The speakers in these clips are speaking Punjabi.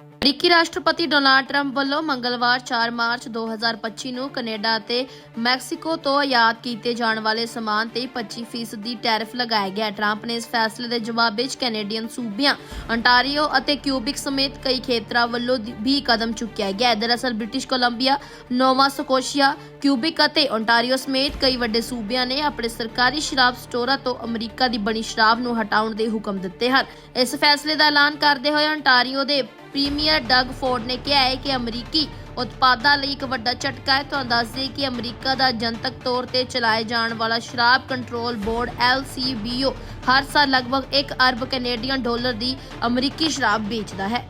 ਅਮਰੀਕੀ ਰਾਸ਼ਟਰਪਤੀ ਡੋਨਾਲਡ ਟਰੰਪ ਵੱਲੋਂ ਮੰਗਲਵਾਰ 4 ਮਾਰਚ 2025 ਨੂੰ ਕੈਨੇਡਾ ਅਤੇ ਮੈਕਸੀਕੋ ਤੋਂ ਆਯਾਤ ਕੀਤੇ ਜਾਣ ਵਾਲੇ ਸਮਾਨ ਤੇ 25% ਦੀ ਟੈਰਿਫ ਲਗਾਇਆ ਗਿਆ ਟਰੰਪ ਨੇ ਇਸ ਫੈਸਲੇ ਦੇ ਜਵਾਬ ਵਿੱਚ ਕੈਨੇਡੀਅਨ ਸੂਬਿਆਂ ਅੰਟਾਰੀਓ ਅਤੇ ਕਿਊਬਿਕ ਸਮੇਤ ਕਈ ਖੇਤਰਾਂ ਵੱਲੋਂ ਵੀ ਕਦਮ ਚੁੱਕਿਆ ਗਿਆ। ਦਰਅਸਲ British Columbia, Nova Scotia, Quebec ਅਤੇ ontario ਸਮੇਤ ਕਈ ਵੱਡੇ ਸੂਬਿਆਂ ਨੇ ਆਪਣੇ ਸਰਕਾਰੀ ਸ਼ਰਾਬ ਸਟੋਰਾਂ ਤੋਂ ਅਮਰੀਕਾ ਦੀ ਬਣੀ ਸ਼ਰਾਬ ਨੂੰ ਹਟਾਉਣ ਦੇ ਹੁਕਮ ਦਿੱਤੇ ਹਨ। ਇਸ ਫੈਸਲੇ ਦਾ ਐਲਾਨ ਕਰਦੇ ਹੋਏ ਅੰਟਾਰੀਓ ਦੇ ਪ੍ਰੀਮੀਅਰ ਡਗ ਫੋਰਡ ਨੇ ਕਿਹਾ ਹੈ ਕਿ ਅਮਰੀਕੀ ਉਤਪਾਦਾਂ ਲਈ ਇੱਕ ਵੱਡਾ ਝਟਕਾ ਹੈ। ਤੁਹਾਨੂੰ ਦੱਸ ਦਈਏ ਕਿ ਅਮਰੀਕਾ ਦਾ ਜਨਤਕ ਤੌਰ ਤੇ ਚਲਾਏ ਜਾਣ ਵਾਲਾ ਸ਼ਰਾਬ ਕੰਟਰੋਲ ਬੋਰਡ LCBO ਹਰ ਸਾਲ ਲਗਭਗ 1 ਅਰਬ ਕੈਨੇਡੀਅਨ ਡਾਲਰ ਦੀ ਅਮਰੀਕੀ ਸ਼ਰਾਬ ਵੇਚਦਾ ਹੈ।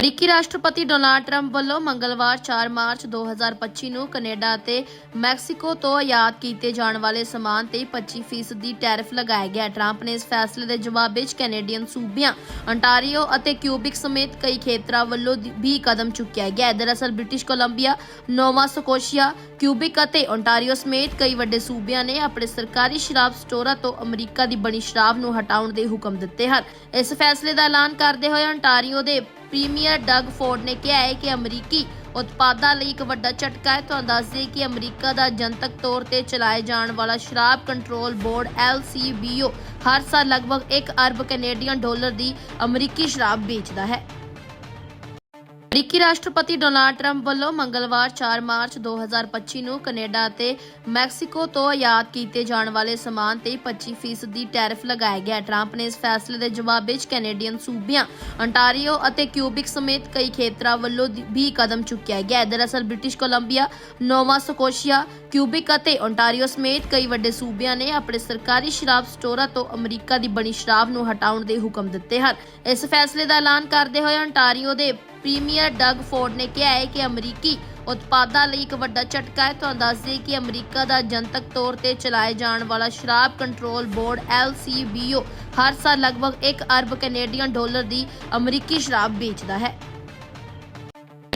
ਅਮਰੀਕੀ ਰਾਸ਼ਟਰਪਤੀ ਡੋਨਾਲਡ ਟਰੰਪ ਵੱਲੋਂ ਮੰਗਲਵਾਰ 4 ਮਾਰਚ 2025 ਨੂੰ ਕੈਨੇਡਾ ਅਤੇ ਮੈਕਸੀਕੋ ਤੋਂ ਆਯਾਤ ਕੀਤੇ ਜਾਣ ਵਾਲੇ ਸਮਾਨ ਤੇ 25% ਦੀ ਟੈਰਿਫ ਲਗਾਇਆ ਗਿਆ। ਟਰੰਪ ਨੇ ਇਸ ਫੈਸਲੇ ਦੇ ਜਵਾਬ ਵਿੱਚ ਕੈਨੇਡੀਅਨ ਸੂਬਿਆਂ, ਅੰਟਾਰੀਓ ਅਤੇ ਕਿਊਬਿਕ ਸਮੇਤ ਕਈ ਖੇਤਰਾਂ ਵੱਲੋਂ ਵੀ ਕਦਮ ਚੁੱਕਿਆ ਗਿਆ। ਦਰਅਸਲ British Columbia, Nova Scotia, Quebec ਅਤੇ ਓਨਟਾਰੀਓ ਸਮੇਤ ਕਈ ਵੱਡੇ ਸੂਬਿਆਂ ਨੇ ਆਪਣੇ ਸਰਕਾਰੀ ਸ਼ਰਾਬ ਸਟੋਰਾਂ ਤੋਂ ਅਮਰੀਕਾ ਦੀ ਬਣੀ ਸ਼ਰਾਬ ਨੂੰ ਹਟਾਉਣ ਦੇ ਹੁਕਮ ਦਿੱਤੇ ਹਨ। ਇਸ ਫੈਸਲੇ ਦਾ ਐਲਾਨ ਕਰਦੇ ਹੋਏ ontario ਦੇ ਪ੍ਰੀਮੀਅਰ ਡਗ ਫੋਰਡ ਨੇ ਕਿਹਾ ਹੈ ਕਿ ਅਮਰੀਕੀ ਉਤਪਾਦਾਂ ਲਈ ਇੱਕ ਵੱਡਾ ਝਟਕਾ ਹੈ। ਤੁਹਾਨੂੰ ਦੱਸ ਦਈਏ ਕਿ ਅਮਰੀਕਾ ਦਾ ਜਨਤਕ ਤੌਰ ਤੇ ਚਲਾਏ ਜਾਣ ਵਾਲਾ ਸ਼ਰਾਬ ਕੰਟਰੋਲ ਬੋਰਡ LCBO ਹਰ ਸਾਲ ਲਗਭਗ 1 ਅਰਬ ਕੈਨੇਡੀਅਨ ਡਾਲਰ ਦੀ ਅਮਰੀਕੀ ਸ਼ਰਾਬ ਵੇਚਦਾ ਹੈ। ਅਮਰੀਕੀ ਰਾਸ਼ਟਰਪਤੀ ਡੋਨਾਲਡ ਟਰੰਪ ਵੱਲੋਂ ਮੰਗਲਵਾਰ 4 ਮਾਰਚ 2025 ਨੂੰ ਕੈਨੇਡਾ ਅਤੇ ਮੈਕਸੀਕੋ ਤੋਂ ਆਯਾਤ ਕੀਤੇ ਜਾਣ ਵਾਲੇ ਸਮਾਨ ਤੇ 25% ਦੀ ਟੈਰਿਫ ਲਗਾਇਆ ਗਿਆ। ਟਰੰਪ ਨੇ ਇਸ ਫੈਸਲੇ ਦੇ ਜਵਾਬ ਵਿੱਚ ਕੈਨੇਡੀਅਨ ਸੂਬਿਆਂ ਅੰਟਾਰੀਓ ਅਤੇ ਕਿਊਬਿਕ ਸਮੇਤ ਕਈ ਖੇਤਰਾਂ ਵੱਲੋਂ ਵੀ ਕਦਮ ਚੁੱਕਿਆ ਗਿਆ। ਦਰਅਸਲ British Columbia, Nova Scotia, Quebec ਅਤੇ ਓਨਟਾਰੀਓ ਸਮੇਤ ਕਈ ਵੱਡੇ ਸੂਬਿਆਂ ਨੇ ਆਪਣੇ ਸਰਕਾਰੀ ਸ਼ਰਾਬ ਸਟੋਰਾਂ ਤੋਂ ਅਮਰੀਕਾ ਦੀ ਬਣੀ ਸ਼ਰਾਬ ਨੂੰ ਹਟਾਉਣ ਦੇ ਹੁਕਮ ਦਿੱਤੇ ਹਨ। ਇਸ ਫੈਸਲੇ ਦਾ ਐਲਾਨ ਕਰਦੇ ਹੋਏ ontario ਦੇ ਪ੍ਰੀਮੀਅਰ ਡਗ ਫੋਰਡ ਨੇ ਕਿਹਾ ਹੈ ਕਿ ਅਮਰੀਕੀ ਉਤਪਾਦਾਂ ਲਈ ਇੱਕ ਵੱਡਾ ਝਟਕਾ ਹੈ। ਤੁਹਾਨੂੰ ਦੱਸ ਦਈਏ ਕਿ ਅਮਰੀਕਾ ਦਾ ਜਨਤਕ ਤੌਰ ਤੇ ਚਲਾਏ ਜਾਣ ਵਾਲਾ ਸ਼ਰਾਬ ਕੰਟਰੋਲ ਬੋਰਡ LCBO ਹਰ ਸਾਲ ਲਗਭਗ 1 ਅਰਬ ਕੈਨੇਡੀਅਨ ਡਾਲਰ ਦੀ ਅਮਰੀਕੀ ਸ਼ਰਾਬ ਵੇਚਦਾ ਹੈ।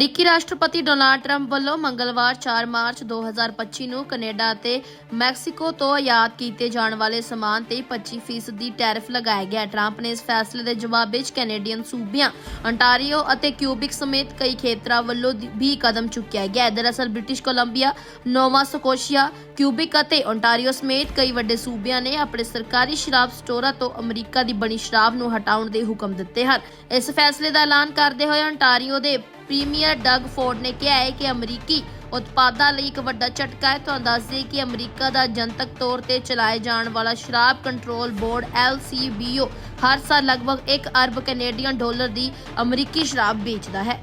ਅਮਰੀਕੀ ਰਾਸ਼ਟਰਪਤੀ ਡੋਨਾਲਡ ਟਰੰਪ ਵੱਲੋਂ ਮੰਗਲਵਾਰ 4 ਮਾਰਚ 2025 ਨੂੰ ਕੈਨੇਡਾ ਅਤੇ ਮੈਕਸੀਕੋ ਤੋਂ ਆਯਾਤ ਕੀਤੇ ਜਾਣ ਵਾਲੇ ਸਮਾਨ ਤੇ 25% ਦੀ ਟੈਰਿਫ ਲਗਾਇਆ ਗਿਆ। ਟਰੰਪ ਨੇ ਇਸ ਫੈਸਲੇ ਦੇ ਜਵਾਬ ਵਿੱਚ ਕੈਨੇਡੀਅਨ ਸੂਬਿਆਂ ਅੰਟਾਰੀਓ ਅਤੇ ਕਿਊਬਿਕ ਸਮੇਤ ਕਈ ਖੇਤਰਾਂ ਵੱਲੋਂ ਵੀ ਕਦਮ ਚੁੱਕਿਆ ਗਿਆ। ਹੈ ਦਰਅਸਲ British Columbia, Nova Scotia, Quebec ਅਤੇ ontario ਸਮੇਤ ਕਈ ਵੱਡੇ ਸੂਬਿਆਂ ਨੇ ਆਪਣੇ ਸਰਕਾਰੀ ਸ਼ਰਾਬ ਸਟੋਰਾਂ ਤੋਂ ਅਮਰੀਕਾ ਦੀ ਬਣੀ ਸ਼ਰਾਬ ਨੂੰ ਹਟਾਉਣ ਦੇ ਹੁਕਮ ਦਿੱਤੇ ਹਨ। ਇਸ ਫੈਸਲੇ ਦਾ ਐਲਾਨ ਕਰਦੇ ਹੋਏ ਅੰਟਾਰੀਓ ਦੇ ਪ੍ਰੀਮੀਅਰ ਡਗ ਫੋਰਡ ਨੇ ਕਿਹਾ ਹੈ ਕਿ ਅਮਰੀਕੀ ਉਤਪਾਦਾਂ ਲਈ ਇੱਕ ਵੱਡਾ ਝਟਕਾ ਹੈ। ਤੁਹਾਨੂੰ ਦੱਸ ਦਈਏ ਕਿ ਅਮਰੀਕਾ ਦਾ ਜਨਤਕ ਤੌਰ ਤੇ ਚਲਾਏ ਜਾਣ ਵਾਲਾ ਸ਼ਰਾਬ ਕੰਟਰੋਲ ਬੋਰਡ LCBO ਹਰ ਸਾਲ ਲਗਭਗ 1 ਅਰਬ ਕੈਨੇਡੀਅਨ ਡਾਲਰ ਦੀ ਅਮਰੀਕੀ ਸ਼ਰਾਬ ਵੇਚਦਾ ਹੈ।